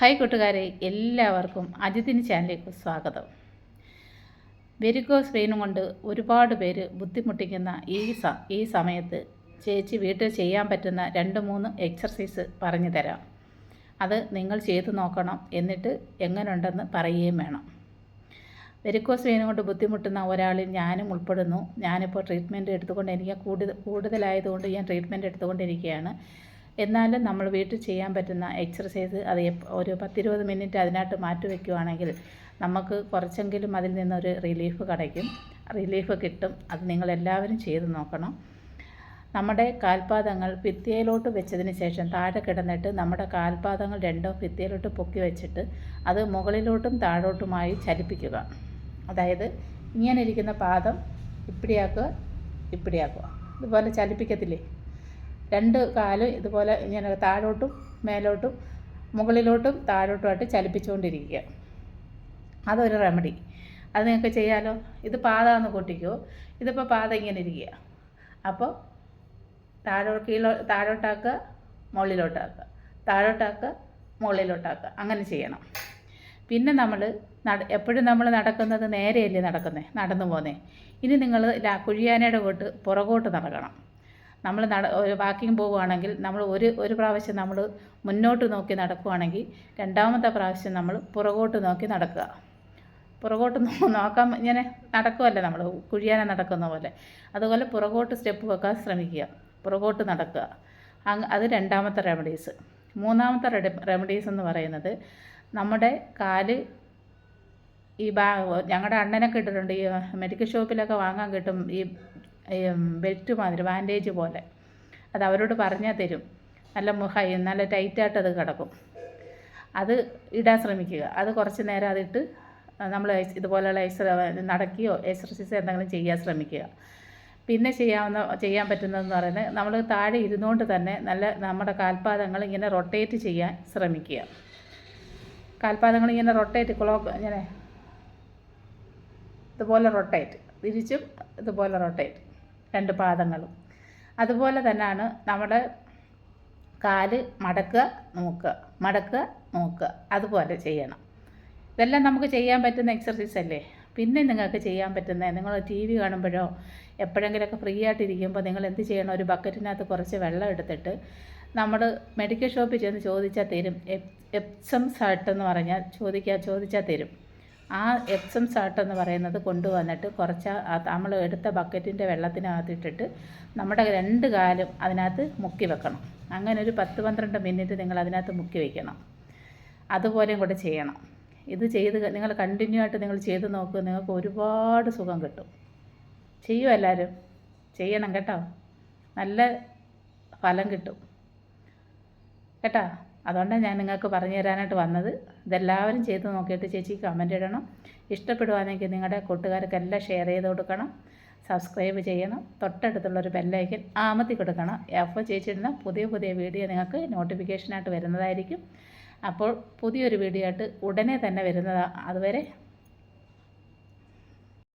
Hi കൂട്ടുകാരെ. എല്ലാവർക്കും അജിതിന് ചാനലിലേക്ക് സ്വാഗതം. വെരിക്കോസ് വെയിനും കൊണ്ട് ഒരുപാട് പേര് ബുദ്ധിമുട്ടിക്കുന്ന ഈ സ ഈ സമയത്ത് ചേച്ചി വീട്ടിൽ ചെയ്യാൻ പറ്റുന്ന രണ്ട് മൂന്ന് എക്സർസൈസ് പറഞ്ഞു തരാം. അത് നിങ്ങൾ ചെയ്തു നോക്കണം എന്നിട്ട് എങ്ങനെയുണ്ടെന്ന് പറയുകയും വേണം. വെരിക്കോസ് വെയിനും കൊണ്ട് ബുദ്ധിമുട്ടുന്ന ഒരാളിൽ ഞാനും ഉൾപ്പെടുന്നു. ഞാനിപ്പോൾ ട്രീറ്റ്മെന്റ് എടുത്തുകൊണ്ട് എനിക്ക് കൂടുതൽ കൂടുതലായതുകൊണ്ട് ഞാൻ ട്രീറ്റ്മെന്റ് എടുത്തുകൊണ്ടിരിക്കുകയാണ്. എന്നാലും നമ്മൾ വീട്ടിൽ ചെയ്യാൻ പറ്റുന്ന എക്സർസൈസ് അത് ഒരു പത്തിരുപത് മിനിറ്റ് അതിനായിട്ട് മാറ്റി വയ്ക്കുവാണെങ്കിൽ നമുക്ക് കുറച്ചെങ്കിലും അതിൽ നിന്നൊരു റിലീഫ് കിടയ്ക്കും. റിലീഫ് കിട്ടും. അത് നിങ്ങളെല്ലാവരും ചെയ്ത് നോക്കണം. നമ്മുടെ കാൽപാദങ്ങൾ ഭിത്തിയിലോട്ട് വെച്ചതിന് ശേഷം താഴെ കിടന്നിട്ട് നമ്മുടെ കാൽപാദങ്ങൾ രണ്ടോ ഭിത്തിയിലോട്ട് പൊക്കി വെച്ചിട്ട് അത് മുകളിലോട്ടും താഴോട്ടുമായി ചലിപ്പിക്കുക. അതായത് ഇങ്ങനെ ഇരിക്കുന്ന പാദം ഇപ്പിടിയാക്കുക ഇപ്പിടിയാക്കുക. ഇതുപോലെ ചലിപ്പിക്കത്തില്ലേ? രണ്ട് കാലും ഇതുപോലെ ഇങ്ങനെ താഴോട്ടും മേലോട്ടും മുകളിലോട്ടും താഴോട്ടുമായിട്ട് ചലിപ്പിച്ചുകൊണ്ടിരിക്കുക. അതൊരു റെമഡി അത് നിങ്ങൾക്ക് ചെയ്യാലോ? ഇത് പാത ഒന്ന് കൂട്ടിക്കോ ഇതിപ്പോൾ പാത ഇങ്ങനെ ഇരിക്കുക. അപ്പോൾ താഴോ കീഴോ താഴോട്ടാക്കുക മുകളിലോട്ടാക്കുക. താഴോട്ടാക്കുക മുകളിലോട്ടാക്കുക. അങ്ങനെ ചെയ്യണം. പിന്നെ നമ്മൾ നട എപ്പോഴും നമ്മൾ നടക്കുന്നത് നേരെയല്ലേ നടക്കുന്നത് നടന്നു പോന്നേ. ഇനി നിങ്ങൾ കുഴിയാനയുടെ കൂട്ട് പുറകോട്ട് നടക്കണം. നമ്മൾ നട ഒരു വാക്കിംഗ് പോവുകയാണെങ്കിൽ നമ്മൾ ഒരു ഒരു പ്രാവശ്യം നമ്മൾ മുന്നോട്ട് നോക്കി നടക്കുകയാണെങ്കിൽ രണ്ടാമത്തെ പ്രാവശ്യം നമ്മൾ പുറകോട്ട് നോക്കി നടക്കുക. പുറകോട്ട് നോക്കാൻ ഇങ്ങനെ നടക്കുമല്ലേ നമ്മൾ? കുഴിയാനെ നടക്കുന്ന പോലെ. അതുപോലെ പുറകോട്ട് സ്റ്റെപ്പ് വെക്കാൻ ശ്രമിക്കുക. പുറകോട്ട് നടക്കുക. അത് രണ്ടാമത്തെ റെമഡീസ് മൂന്നാമത്തെ റെമഡീസ് എന്ന് പറയുന്നത് നമ്മുടെ കാൽ ഈ ബാ ഞങ്ങളുടെ അണ്ണനൊക്കെ ഇട്ടിട്ടുണ്ട്. ഈ മെഡിക്കൽ ഷോപ്പിലൊക്കെ വാങ്ങാൻ കിട്ടും. ഈ ബെൽറ്റ് മാതിരി ബാൻഡേജ് പോലെ. അത് അവരോട് പറഞ്ഞാൽ തരും. നല്ല മുഹൈ നല്ല ടൈറ്റായിട്ട് അത് കിടക്കും. അത് ഇടാൻ ശ്രമിക്കുക. അത് കുറച്ച് നേരം അതിട്ട് നമ്മൾ ഇതുപോലെയുള്ള എക്സർ നടക്കുകയോ എക്സർസൈസ് എന്തെങ്കിലും ചെയ്യാൻ ശ്രമിക്കുക. പിന്നെ ചെയ്യാവുന്ന ചെയ്യാൻ പറ്റുന്നതെന്ന് പറയുന്നത് നമ്മൾ താഴെ ഇരുന്നുകൊണ്ട് തന്നെ നല്ല നമ്മുടെ കാൽപാദങ്ങൾ ഇങ്ങനെ റൊട്ടേറ്റ് ചെയ്യാൻ ശ്രമിക്കുക. കാൽപാദങ്ങൾ ഇങ്ങനെ റൊട്ടേറ്റ് ക്ലോക്ക് ഇങ്ങനെ ഇതുപോലെ റൊട്ടേറ്റ് തിരിച്ചും ഇതുപോലെ റൊട്ടേറ്റ്. രണ്ട് പാദങ്ങളും. അതുപോലെ തന്നെയാണ് നമ്മുടെ കാൽ മടക്കുക നോക്കുക മടക്കുക നോക്കുക. അതുപോലെ ചെയ്യണം. ഇതെല്ലാം നമുക്ക് ചെയ്യാൻ പറ്റുന്ന എക്സർസൈസ് അല്ലേ? പിന്നെ നിങ്ങൾക്ക് ചെയ്യാൻ പറ്റുന്നത് നിങ്ങൾ ടി വി കാണുമ്പോഴോ എപ്പോഴെങ്കിലുമൊക്കെ ഫ്രീ ആയിട്ടിരിക്കുമ്പോൾ നിങ്ങൾ എന്ത് ചെയ്യണം? ഒരു ബക്കറ്റിനകത്ത് കുറച്ച് വെള്ളം എടുത്തിട്ട് നമ്മൾ മെഡിക്കൽ ഷോപ്പിൽ ചെന്ന് ചോദിച്ചാൽ തരും. എപ്- എപ്സം സാൾട്ട് എന്ന് പറഞ്ഞാൽ ചോദിക്കാൻ ചോദിച്ചാൽ തരും. ആ എപ്സം സാൾട്ട് എന്ന് പറയുന്നത് കൊണ്ടുവന്നിട്ട് കുറച്ച് നമ്മൾ എടുത്ത ബക്കറ്റിന്റെ വെള്ളത്തിനകത്തിട്ടിട്ട് നമ്മുടെ രണ്ട് കാലും അതിനകത്ത് മുക്കി വെക്കണം. അങ്ങനെ ഒരു പത്ത് പന്ത്രണ്ട് മിനിറ്റ് നിങ്ങൾ അതിനകത്ത് മുക്കി വയ്ക്കണം അതുപോലെയും കൂടെ ചെയ്യണം. ഇത് ചെയ്ത് നിങ്ങൾ കണ്ടിന്യൂ ആയിട്ട് നിങ്ങൾ ചെയ്ത് നോക്കുക നിങ്ങൾക്ക് ഒരുപാട് സുഖം കിട്ടും. ചെയ്യും എല്ലാവരും. ചെയ്യണം കേട്ടോ. നല്ല ഫലം കിട്ടും. കേട്ടോ? അതുകൊണ്ടാണ് ഞാൻ നിങ്ങൾക്ക് പറഞ്ഞു തരാനായിട്ട് വന്നത്. ഇതെല്ലാവരും ചെയ്ത് നോക്കിയിട്ട് ചേച്ചി കമന്റ് ഇടണം. ഇഷ്ടപ്പെടുവാണെങ്കിൽ നിങ്ങളുടെ കൂട്ടുകാർക്കെല്ലാം ഷെയർ ചെയ്ത് കൊടുക്കണം. സബ്സ്ക്രൈബ് ചെയ്യണം. തൊട്ടടുത്തുള്ളൊരു ബെല്ലൈക്കൻ ആമത്തി കൊടുക്കണം. അപ്പോൾ ചേച്ചി ഇടുന്ന പുതിയ പുതിയ വീഡിയോ നിങ്ങൾക്ക് നോട്ടിഫിക്കേഷനായിട്ട് വരുന്നതായിരിക്കും. അപ്പോൾ പുതിയൊരു വീഡിയോ ആയിട്ട് ഉടനെ തന്നെ വരുന്നതാണ് അതുവരെ